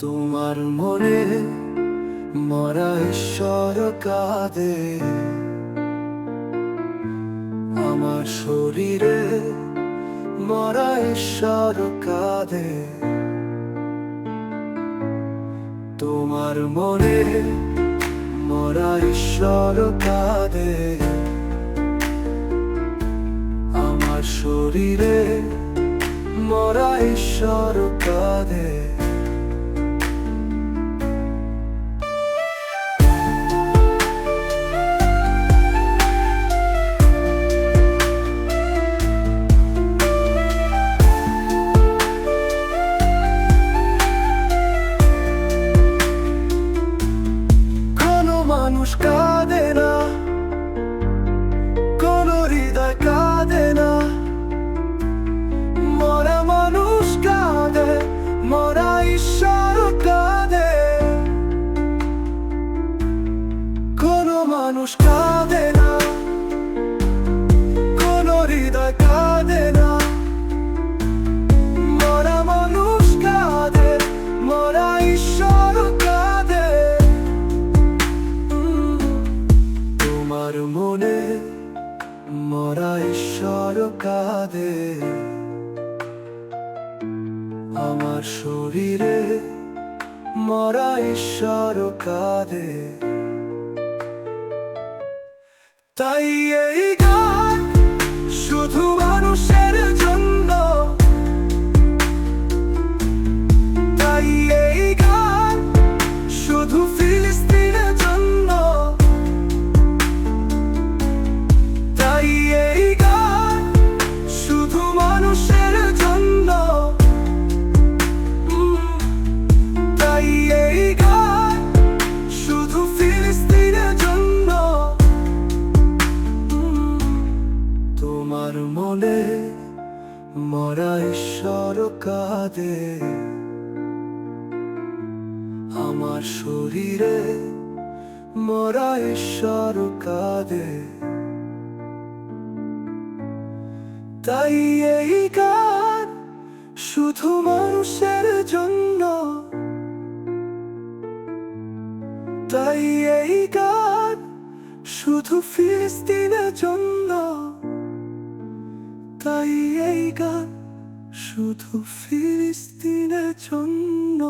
তোমার মনে মরা ঈশ্বর কাঁদে। আমার শরীরে মরা ঈশ্বর কাঁদে। তোমার মনে মরা ঈশ্বর কাঁদে। আমার শরীরে মরা ঈশ্বর কাঁদে। God মরা ঈশ্বর কাঁদে আমার শরীরে মরা ঈশ্বর কাঁদে তাই এই গান শুধু তোমার মনে মরা ঈশ্বর কাঁদে। আমার শরীরে মরা ঈশ্বর কাঁদে। তাই এই গান শুধু মানুষের জন্য। তাই এই গান শুধু ফিলিস্তিনের জন্য। তাই এই গান শুধু ফিলিস্তিনের জন্য।